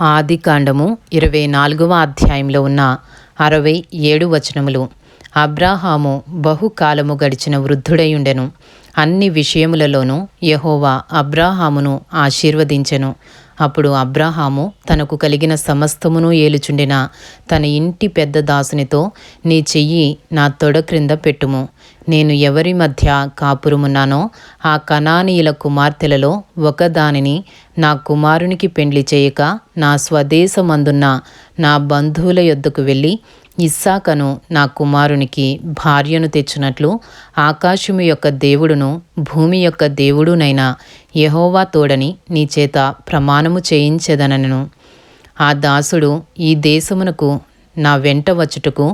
ఆది కాండము ఇరవై నాలుగవ అధ్యాయంలో ఉన్న అరవై ఏడు వచనములు. అబ్రాహాము బహుకాలము గడిచిన వృద్ధుడయుండెను. అన్ని విషయములలోనూ యహోవా అబ్రాహామును ఆశీర్వదించెను. అప్పుడు అబ్రాహాము తనకు కలిగిన సమస్తమును ఏలుచుండిన? తన ఇంటి పెద్ద దాసునితో నీ చెయ్యి నా తొడ క్రింద పెట్టుము. నేను ఎవరి మధ్య కాపురమున్నానో ఆ కణానీయుల కుమార్తెలలో ఒకదానిని నా కుమారునికి పెండ్లి చేయక నా స్వదేశమందున్న నా బంధువుల యొద్దకు వెళ్ళి ఇస్సాకను నా కుమారునికి భార్యను తెచ్చినట్లు ఆకాశము యొక్క దేవుడును భూమి యొక్క దేవుడునైన యహోవా తోడని నీ చేత ప్రమాణము చేయించెదనను. ఆ దాసుడు ఈ దేశమునకు నా వెంట వచ్చుటకు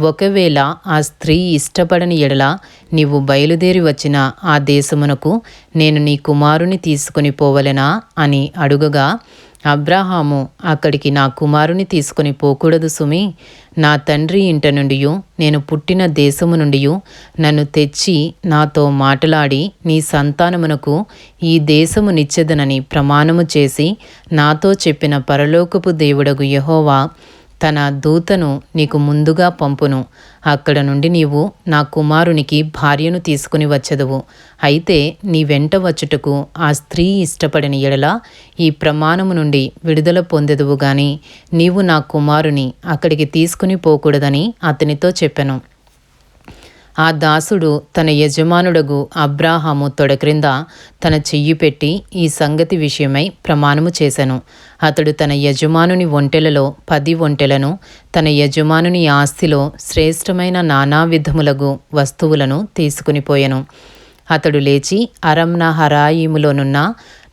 ఒకవేళ ఆ స్త్రీ ఇష్టపడని ఎడల నీవు బయలుదేరి వచ్చిన ఆ దేశమునకు నేను నీ కుమారుని తీసుకుని పోవలెనా అని అడుగగా అబ్రాహాము అక్కడికి నా కుమారుని తీసుకుని పోకూడదు సుమి. నా తండ్రి ఇంట నుండి నేను పుట్టిన దేశము నుండి నన్ను తెచ్చి నాతో మాట్లాడి నీ సంతానమునకు ఈ దేశము నిచ్చెదనని ప్రమాణము చేసి నాతో చెప్పిన పరలోకపు దేవుడగు యహోవా తన దూతను నీకు ముందుగా పంపును. అక్కడ నుండి నీవు నా కుమారునికి భార్యను తీసుకుని వచ్చదువు. అయితే నీ వెంట వచ్చుటకు ఆ స్త్రీ ఇష్టపడిన ఎడల ఈ ప్రమాణము నుండి విడుదల పొందెదువు గాని నీవు నా కుమారుని అక్కడికి తీసుకుని పోకూడదని అతనితో చెప్పాను. ఆ దాసుడు తన యజమానుడగు అబ్రాహాము తొడక్రింద తన చెయ్యి పెట్టి ఈ సంగతి విషయమై ప్రమాణము చేశాను అతడు తన యజమానుని ఒంటెలలో పది ఒంటెలను తన యజమానుని ఆస్తిలో శ్రేష్టమైన నానా విధములగు వస్తువులను తీసుకునిపోయెను అతడు లేచి అరంన హరాయిములోనున్న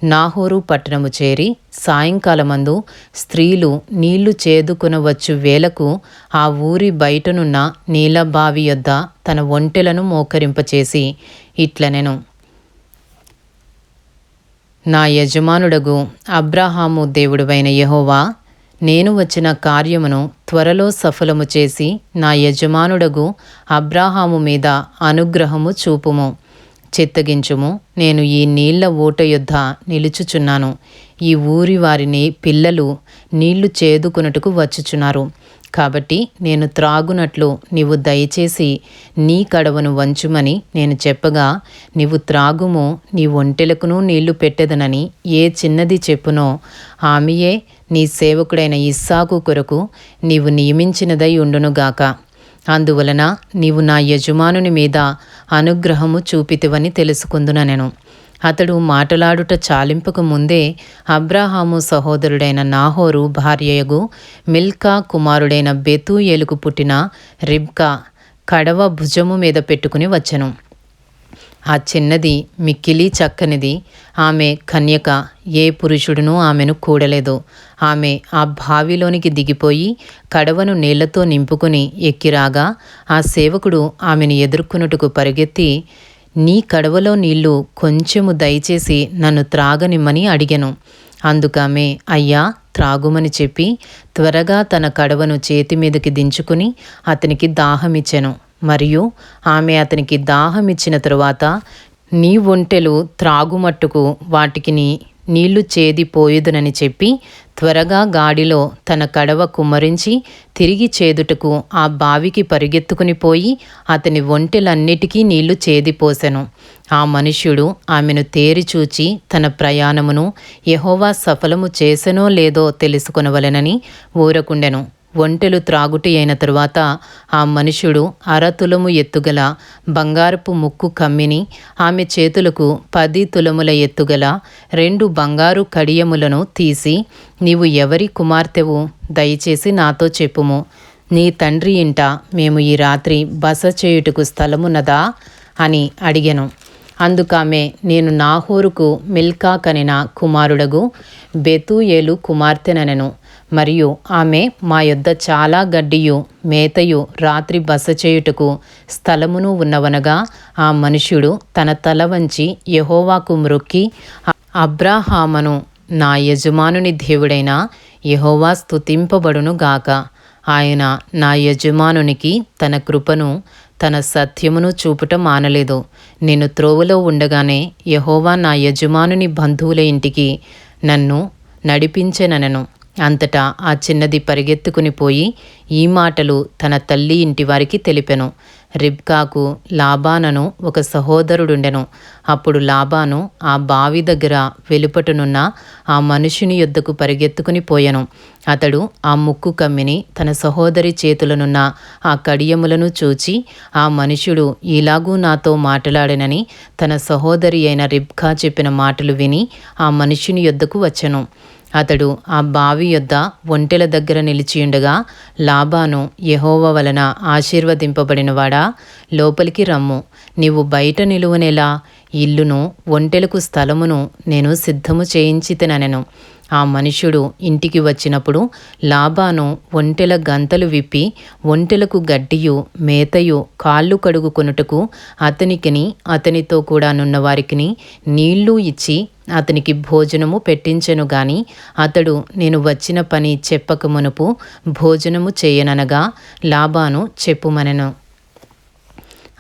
నాహోరు పట్టణము చేరి సాయంకాలమందు స్త్రీలు నీళ్ళు చేదుకునవచ్చు వేలకు ఆ ఊరి బయటనున్న నీలబావి యొద్ద తన ఒంటెలను మోకరింపచేసి ఇట్లనెను. నా యజమానుడగు అబ్రాహాము దేవుడువైన యహోవా నేను వచ్చిన కార్యమును త్వరలో సఫలము చేసి నా యజమానుడగు అబ్రాహాము మీద అనుగ్రహము చూపుము. చిత్తగించుము. నేను ఈ నీళ్ళ ఓట యుద్ధ నిలుచుచున్నాను. ఈ ఊరి వారిని పిల్లలు నీళ్ళు చేదుకున్నట్టుకు వచ్చుచున్నారు. కాబట్టి నేను త్రాగునట్లు నీవు దయచేసి నీ కడవను వంచుమని నేను చెప్పగా నీవు త్రాగుము నీ ఒంటెలకును నీళ్ళు పెట్టెదనని ఏ చిన్నది చెప్పునో ఆమెయే నీ సేవకుడైన ఇస్సాకు కొరకు నీవు నియమించినదై ఉండునుగాక. అందువలన నీవు నా యజమానుని మీద అనుగ్రహము చూపితివని తెలుసుకుందున నేను. అతడు మాటలాడుట చాలింపుకు ముందే అబ్రాహాము సహోదరుడైన నాహోరు భార్యయగు మిల్కా కుమారుడైన బెతూయేలుకు పుట్టిన రిబ్కా కడవ భుజము మీద పెట్టుకుని వచ్చెను. ఆ చిన్నది మిక్కిలి చక్కనిది ఆమె కన్యక ఏ పురుషుడునూ ఆమెను కూడలేదు. ఆమె ఆ బావిలోనికి దిగిపోయి కడవను నీళ్ళతో నింపుకుని ఎక్కిరాగా ఆ సేవకుడు ఆమెను ఎదుర్కొనుటకు పరిగెత్తి నీ కడవలో నీళ్ళు కొంచెము దయచేసి నన్ను త్రాగనిమ్మని అడిగెను. అందుకామె అయ్యా త్రాగుమని చెప్పి త్వరగా తన కడవను చేతి మీదకి దించుకుని అతనికి దాహమిచ్చెను. మరియు ఆమె అతనికి దాహం ఇచ్చిన తరువాత నీ ఒంటెలు త్రాగుమట్టుకు వాటికి నీళ్ళు చేదిపోయేదునని చెప్పి త్వరగా గాడిలో తన కడవ కుమ్మరించి తిరిగి చేదుటకు ఆ బావికి పరిగెత్తుకుని పోయి అతని ఒంటెలన్నిటికీ నీళ్ళు చేదిపోసెను. ఆ మనుష్యుడు ఆమెను తేరి చూచి తన ప్రయాణమును యహోవా సఫలము చేసెనో లేదో తెలుసుకొనవలెనని ఊరకుండెను. ఒంటెలు త్రాగుటి అయిన తరువాత ఆ మనుషుడు అరతులము ఎత్తుగల బంగారపు ముక్కు కమ్మిని ఆమె చేతులకు పది తులముల ఎత్తుగల రెండు బంగారు కడియములను తీసి నీవు ఎవరి కుమార్తెవు? దయచేసి నాతో చెప్పుము. నీ తండ్రి ఇంట మేము ఈ రాత్రి బస చేయుటకు స్థలమున్నదా? అని అడిగెను. అందుకామె నేను నాహోరుకు మిల్కా కనిన కుమారుడగు బెతూయేలు కుమార్తెనెను మరియు ఆమె మా యొద్ద చాలా గడ్డియు మేతయు రాత్రి బస చేయుటకు స్థలమును ఉన్నవనగా ఆ మనుష్యుడు తన తల వంచి యహోవాకు మ్రొక్కి అబ్రాహామను నా యజమానుని దేవుడైన యహోవా స్తుతింపబడును గాక. ఆయన నా యజమానునికి తన కృపను తన సత్యమును చూపుట మానలేదు. నేను త్రోవలో ఉండగానే యహోవా నా యజమానుని బంధువుల ఇంటికి నన్ను నడిపించెనను అంతటా ఆ చిన్నది పరిగెత్తుకుని పోయి ఈ మాటలు తన తల్లి ఇంటి వారికి తెలిపెను. రిబ్కాకు లాబానను ఒక సహోదరుడుండెను. అప్పుడు లాబాను ఆ బావి దగ్గర వెలుపటనున్న ఆ మనుషుని యొద్దకు పరిగెత్తుకుని పోయెను. అతడు ఆ ముక్కు కమ్మిని తన సహోదరి చేతులనున్న ఆ కడియములను చూచి ఆ మనుషుడు ఇలాగూ నాతో మాట్లాడనని తన సహోదరి అయిన రిబ్కా చెప్పిన మాటలు విని ఆ మనుషుని యొద్దకు వచ్చెను. అతడు ఆ బావి యొద్ద ఒంటెల దగ్గర నిలిచియుండగా లాబాను యహోవ వలన ఆశీర్వదింపబడినవాడా? లోపలికి రమ్ము. నీవు బయట నిలువనేలా ఇల్లును ఒంటెలకు స్థలమును నేను సిద్ధము చేయించితనెను ఆ మనుషుడు ఇంటికి వచ్చినప్పుడు లాబాను ఒంటెల గంతలు విప్పి ఒంటెలకు గడ్డియు మేతయు కాళ్ళు కడుగుకొనుటకు అతనికిని అతనితో కూడా నున్న వారికిని నీళ్ళు ఇచ్చి అతనికి భోజనము పెట్టించెను గాని అతడు నేను వచ్చిన పని చెప్పక మునుపు భోజనము చేయననగా లాబాను చెప్పుమనెను.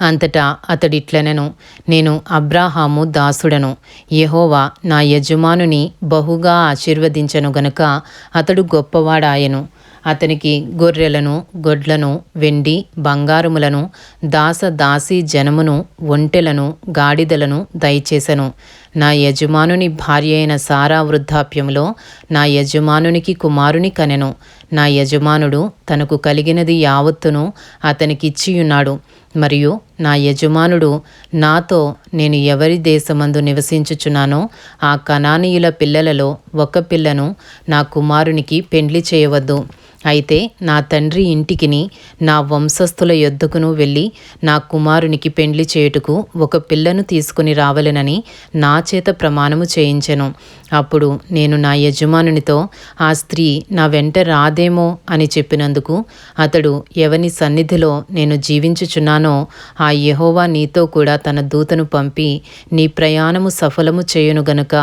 అంతటా అతడిట్లనెను. నేను అబ్రాహాము దాసుడను. యహోవా నా యజమానుని బహుగా ఆశీర్వదించను గనుక అతడు గొప్పవాడాయను. అతనికి గొర్రెలను గొడ్లను వెండి బంగారములను దాస దాసి జనమును ఒంటెలను గాడిదలను దయచేసెను. నా యజమానుని భార్య అయిన సారా వృద్ధాప్యంలో నా యజమానునికి కుమారుని కనెను. నా యజమానుడు తనకు కలిగినది యావత్తును అతనికిచ్చియున్నాడు. మరియు నా యజమానుడు నాతో నేను ఎవరి దేశమందు నివసించుచున్నానో ఆ కనానీయుల పిల్లలలో ఒక పిల్లను నా కుమారునికి పెండ్లి చేయవద్దు. అయితే నా తండ్రి ఇంటికిని నా వంశస్థుల యొద్దకును వెళ్ళి నా కుమారునికి పెండ్లి చేయుటకు ఒక పిల్లను తీసుకుని రావలెనని నా చేత ప్రమాణము చేయించెను. అప్పుడు నేను నా యజమానునితో ఆ స్త్రీ నా వెంట రాదేమో? అని చెప్పినందుకు అతడు ఎవని సన్నిధిలో నేను జీవించుచున్నానో ఆ యహోవా నీతో కూడా తన దూతను పంపి నీ ప్రయాణము సఫలము చేయును గనుక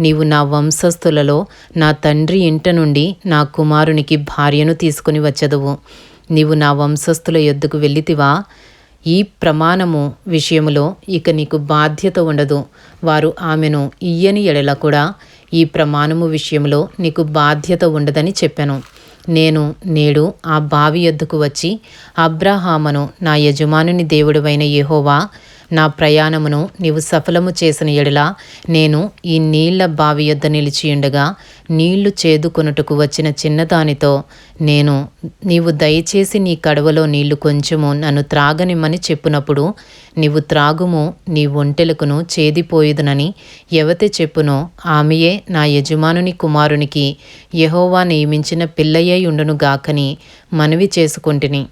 నీవు నా వంశస్థులలో నా తండ్రి ఇంట నుండి నా కుమారునికి భార్య భార్యను తీసుకుని వచ్చదువు. నీవు నా వంశస్థుల యొద్దకు వెళ్ళితివా? ఈ ప్రమాణము విషయములో ఇక నీకు బాధ్యత ఉండదు. వారు ఆమెను ఇయ్యని ఎడల కూడా ఈ ప్రమాణము విషయంలో నీకు బాధ్యత ఉండదని చెప్పాను. నేను నేడు ఆ బావి యొద్దకు వచ్చి అబ్రాహామను నా యజమానుని దేవుడువైన యెహోవా నా ప్రయాణమును నీవు సఫలము చేసిన ఎడల నేను ఈ నీళ్ళ బావి యొద్ద నిలిచియుండగా నీళ్ళు చేదుకొనుటకు వచ్చిన చిన్నదానితో నేను నీవు దయచేసి నీ కడవలో నీళ్ళు కొంచెము నన్ను త్రాగనిమ్మని చెప్పునప్పుడు నీవు త్రాగుము నీ ఒంటెలకును చేదిపోయుదునని ఎవతే చెప్పునో ఆమెయే నా యజమానుని కుమారునికి యెహోవా నియమించిన పిల్లయ్యై ఉండును గాకని మనవి చేసుకొంటిని.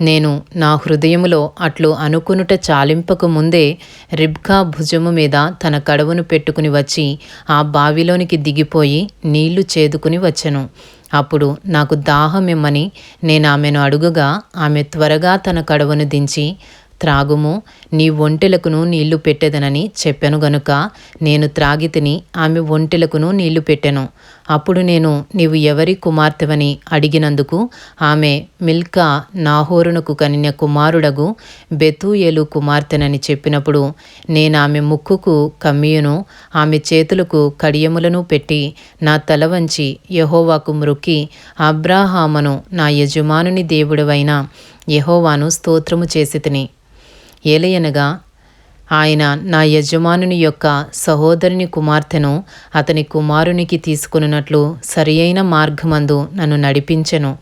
నేను నా హృదయములో అట్లు అనుకునుట చాలింపకు ముందే రిబ్కా భుజము మీద తన కడవును పెట్టుకుని వచ్చి ఆ బావిలోనికి దిగిపోయి నీళ్ళు చేదుకుని వచ్చెను. అప్పుడు నాకు దాహమిమ్మని నేను ఆమెను అడుగగా ఆమె త్వరగా తన కడవను దించి త్రాగుము నీ ఒంటెలకును నీళ్ళు పెట్టెదనని చెప్పెను గనుక నేను త్రాగితిని ఆమె ఒంటెలకును నీళ్ళు పెట్టెను. అప్పుడు నేను నీవు ఎవరి కుమార్తెవని అడిగినందుకు ఆమె మిల్కా నాహోరునకు కనిన కుమారుడగు బెతూయేలు కుమార్తెనని చెప్పినప్పుడు నేను ఆమె ముక్కుకు కమ్మియును ఆమె చేతులకు కడియములను పెట్టి నా తల వంచి యహోవాకు మ్రొక్కి అబ్రాహామను నా యజమానుని దేవుడవైన యహోవాను స్తోత్రము చేసి తిని. ఏలయనగా ఆయన నా యజమానుని యొక్క సహోదరుని కుమార్తెను అతని కుమారునికి తీసుకున్నట్లు సరియైన మార్గమందు నన్ను నడిపించెను.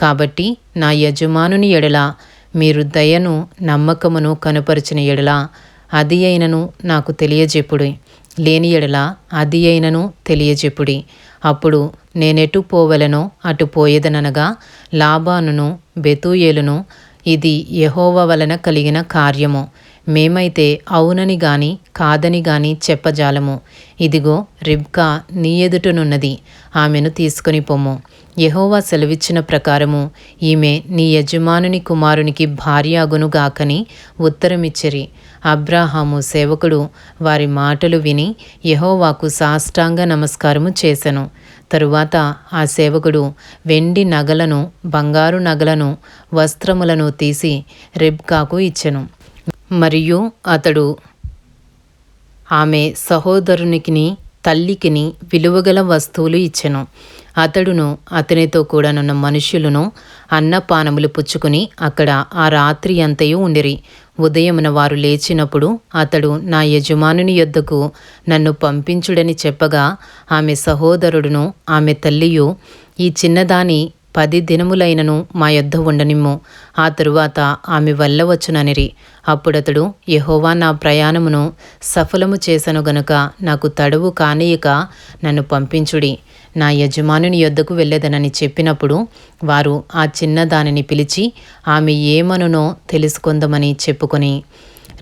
కాబట్టి నా యజమానుని ఎడల మీరు దయను నమ్మకమును కనుపరిచిన ఎడల అది అయినను నాకు తెలియజెప్పుడి. లేని ఎడల అది అయినను తెలియజెప్పుడి. అప్పుడు నేనెటు పోవలనో అటు పోయేదనగా లాభానును బెతూయేలును ఇది యహోవ వలన కలిగిన కార్యము. మేమైతే అవునని గాని కాదని గాని చెప్పజాలము. ఇదిగో రిబ్కా నీ ఎదుటనున్నది. ఆమెను తీసుకొని పొమ్ము. యహోవా సెలవిచ్చిన ప్రకారము ఈమె నీ యజమానుని కుమారునికి భార్య అగునుగాకని ఉత్తరమిచ్చిరి. అబ్రాహాము సేవకుడు వారి మాటలు విని యహోవాకు సాష్టాంగ నమస్కారము చేసెను. తరువాత ఆ సేవకుడు వెండి నగలను బంగారు నగలను వస్త్రములను తీసి రెబ్కాకు ఇచ్చెను. మరియు అతడు ఆమె సహోదరునికి తల్లికిని విలువగల వస్తువులు ఇచ్చెను. అతడును అతనితో కూడానున్న మనుష్యులను అన్నపానములు పుచ్చుకుని అక్కడ ఆ రాత్రి అంతయు ఉండిరి. ఉదయమున వారు లేచినప్పుడు అతడు నా యజమానుని యొద్దకు నన్ను పంపించుడని చెప్పగా ఆమె సహోదరుడును ఆమె తల్లియు ఈ చిన్నదాని పది దినములైనను మా యొద్ద ఉండనిమ్ము. ఆ తరువాత ఆమె వల్ల వచ్చుననిరి. అప్పుడతడు యహోవా నా ప్రయాణమును సఫలము చేసను గనుక నాకు తడువు కానీయక నన్ను పంపించుడి. నా యజమానుని యొద్దకు వెళ్ళేదనని చెప్పినప్పుడు వారు ఆ చిన్న దానిని పిలిచి ఆమె ఏమనునో తెలుసుకుందామని చెప్పుకొని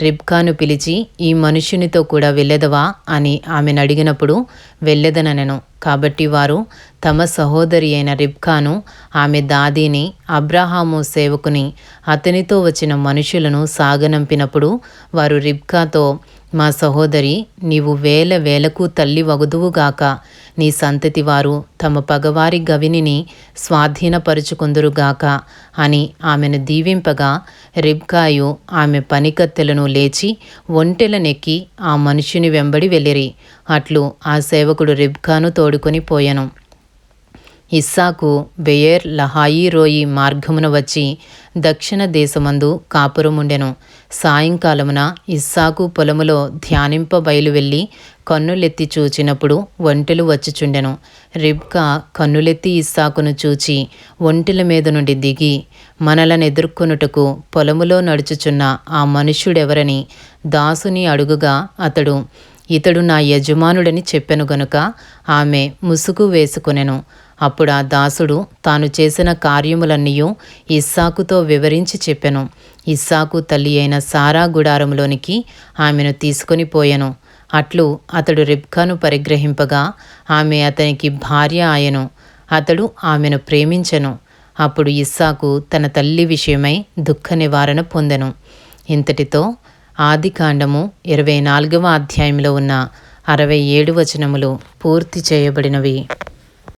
రిబ్కాను పిలిచి ఈ మనుష్యునితో కూడా వెళ్ళెదవా అని ఆమెను అడిగినప్పుడు వెళ్ళెదననెను. కాబట్టి వారు తమ సహోదరి అయిన రిబ్కాను ఆమె దాదీని అబ్రాహాము సేవకుని అతనితో వచ్చిన మనుషులను సాగనంపినప్పుడు వారు రిబ్కాతో మా సహోదరి నీవు వేల వేలకు తల్లి వగుదువుగాక నీ సంతతి వారు తమ పగవారి గవినిని స్వాధీనపరుచుకుందురుగాక అని ఆమెను దీవింపగా రిబ్కాయు ఆమె పనికత్తెలను లేచి ఒంటెలనెక్కి ఆ మనుషుని వెంబడి వెళ్ళిరి. అట్లు ఆ సేవకుడు రిబ్కాను తోడుకొని పోయెను. ఇస్సాకు బెయేర్ లహాయి రోయి మార్గమున వచ్చి దక్షిణ దేశమందు కాపురముండెను. సాయంకాలమున ఇస్సాకు పొలములో ధ్యానింప బయలు వెళ్ళి కన్నులెత్తి చూచినప్పుడు ఒంటెలు వచ్చుచుండెను. రిబ్కా కన్నులెత్తి ఇస్సాకును చూచి ఒంటెల మీద నుండి దిగి మనలను ఎదుర్కొనుటకు పొలములో నడుచుచున్న ఆ మనుష్యుడెవరని దాసుని అడుగుగా అతడు ఇతడు నా యజమానుడని చెప్పెను గనుక ఆమె ముసుగు వేసుకొనెను. అప్పుడు ఆ దాసుడు తాను చేసిన కార్యములన్నీ ఇస్సాకుతో వివరించి చెప్పెను. ఇస్సాకు తల్లి అయిన సారా గుడారంలోనికి ఆమెను తీసుకొని పోయెను. అట్లు అతడు రిబ్కాను పరిగ్రహింపగా ఆమె అతనికి భార్య ఆయను. అతడు ఆమెను ప్రేమించెను. అప్పుడు ఇస్సాకు తన తల్లి విషయమై దుఃఖ నివారణ పొందెను. ఇంతటితో ఆదికాండము ఇరవై నాలుగవ అధ్యాయంలో ఉన్న అరవై ఏడు వచనములు పూర్తి చేయబడినవి.